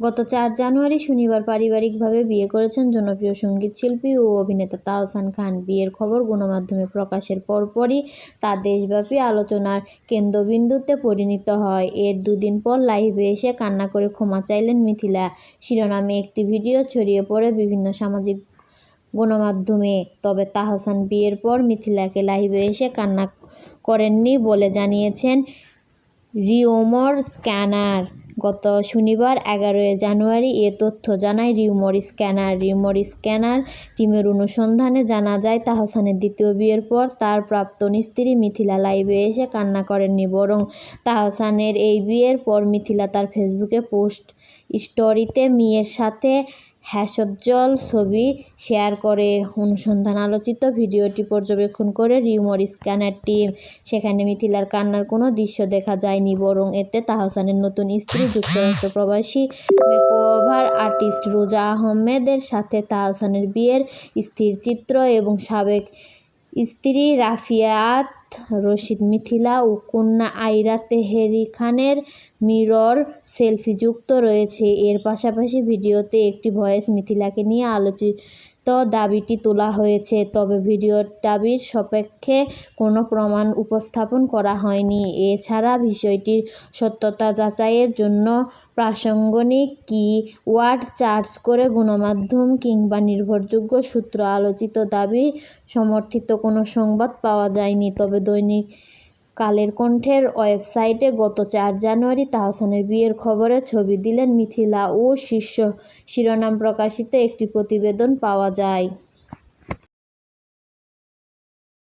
গত চার জানুয়ারি শনিবার পারিবারিকভাবে বিয়ে করেছেন জনপ্রিয় সঙ্গীতশিল্পী ও অভিনেতা তাহসান খান। বিয়ের খবর গণমাধ্যমে প্রকাশের পরপরই তা দেশব্যাপী আলোচনার কেন্দ্রবিন্দুতে পরিণত হয়। এর দুদিন পর লাইভে এসে কান্না করে ক্ষমা চাইলেন মিথিলা। শিরোনামে একটি ভিডিও ছড়িয়ে পড়ে বিভিন্ন সামাজিক গণমাধ্যমে। তবে তাহসান বিয়ের পর মিথিলাকে লাইভে এসে কান্না করেননি বলে জানিয়েছেন রিওমর স্ক্যানার। গত শনিবার এগারোই জানুয়ারি এ তথ্য জানায় রিউমর স্ক্যানার। রিউমর স্ক্যানার টিমের অনুসন্ধানে জানা যায়, তাহসানের দ্বিতীয় বিয়ের পর তার প্রাপ্তন স্ত্রী মিথিলা লাইভে এসে কান্না করেননি, বরং তাহসানের এই বিয়ের পর মিথিলা তার ফেসবুকে পোস্ট স্টোরিতে মেয়ের সাথে হাস্যোজ্জ্বল ছবি শেয়ার করে অনুসন্ধান আলোচিত। ভিডিওটি পর্যবেক্ষণ করে রিউমর স্ক্যানার টিম। সেখানে মিথিলার কান্নার কোনো দৃশ্য দেখা যায়নি, বরং এতে তাহসানের নতুন স্ত্রী, যুক্তরাষ্ট্র প্রবাসী, মেকওভার আর্টিস্ট রোজা আহমেদের সাথে তাহসানের বিয়ের স্থিরচিত্র এবং সাবেক স্ত্রী রাফিয়াত রশিদ মিথিলা ও কন্যা আইরা তেহেরি খানের মিরর সেলফি যুক্ত রয়েছে। এর পাশাপাশি ভিডিওতে একটি ভয়েস মিথিলাকে নিয়ে আলোচিত দাবিটি তোলা হয়েছে, তবে ভিডিওর দাবির সপক্ষে কোনো প্রমাণ উপস্থাপন করা হয়নি। এছাড়া বিষয়টির সত্যতা যাচাইয়ের জন্য প্রাসঙ্গিক কি ওয়ার্ড চার্জ করে গণমাধ্যম কিংবা নির্ভরযোগ্য সূত্র আলোচিত দাবি সমর্থিত কোনো সংবাদ পাওয়া যায়নি, তবে দৈনিক কালের কণ্ঠের ওয়েবসাইটে গত চার জানুয়ারি তাহসানের বিয়ের খবরে ছবি দিলেন মিথিলা ও শীর্ষ শিরোনাম প্রকাশিত একটি প্রতিবেদন পাওয়া যায়।